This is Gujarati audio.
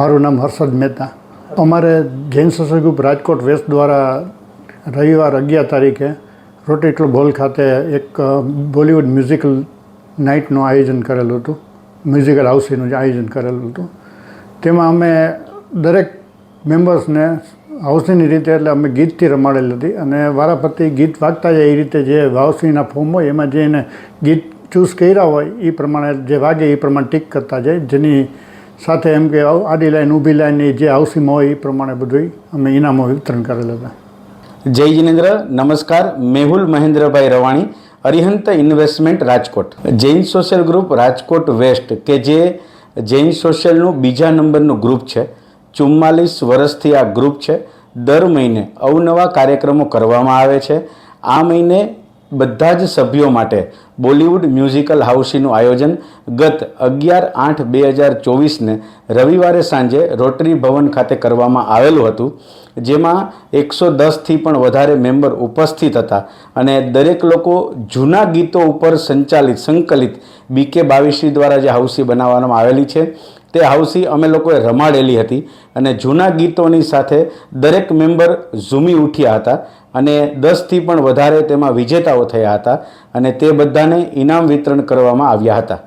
મારું નામ હર્ષદ મહેતા. અમારે Jain social group Rajkot west દ્વારા રવિવાર અગિયાર તારીખે રોટરી હોલ ખાતે એક બોલિવૂડ મ્યુઝિકલ નાઇટનું આયોજન કરેલું હતું. મ્યુઝિકલ હાઉસીનું જે આયોજન કરેલું હતું. તેમાં અમે દરેક મેમ્બર્સને હાઉસીની રીતે, એટલે અમે ગીતથી રમાડેલી હતી અને વારાફરતી ગીત વાગતા જાય એ રીતે જે હાઉસીના ફોર્મ હોય, એમાં જે એને ગીત ચૂઝ કર્યા હોય, એ પ્રમાણે, જે વાગે એ પ્રમાણે ટીક કરતા જાય. જેની સાથે એમ કે આડી લાઈન, ઊભી લાઈન જે હાઉસીમાં હોય એ પ્રમાણે બધું અમે ઇનામો વિતરણ કરેલા હતા. જય જિનેન્દ્ર, નમસ્કાર. Mehul Mahendrabhai Ravani, Arihant investment Rajkot. Jain social group Rajkot west, કે જે જૈન સોશિયલનું બીજા નંબરનું ગ્રુપ છે. ચુમ્માલીસ વર્ષથી આ ગ્રુપ છે. દર મહિને અવનવા કાર્યક્રમો કરવામાં આવે છે. આ મહિને બધા જ સભ્યો માટે બોલિવૂડ મ્યુઝિકલ હાઉસીનું આયોજન ગત અગિયાર આઠ બે હજાર ચોવીસને રવિવારે સાંજે રોટરી ભવન ખાતે કરવામાં આવેલું હતું, જેમાં એકસો દસથી પણ વધારે મેમ્બર ઉપસ્થિત હતા અને દરેક લોકો જૂના ગીતો ઉપર સંચાલિત, સંકલિત બીકે બાવીસી દ્વારા જે હાઉસી બનાવવામાં આવેલી છે, તે હાઉસી અમે લોકોએ રમાડેલી હતી અને જૂના ગીતોની સાથે દરેક મેમ્બર ઝૂમી ઉઠ્યા હતા અને દસથી પણ વધારે તેમાં વિજેતાઓ થયા હતા અને તે બધાને ઇનામ વિતરણ કરવામાં આવ્યા હતા.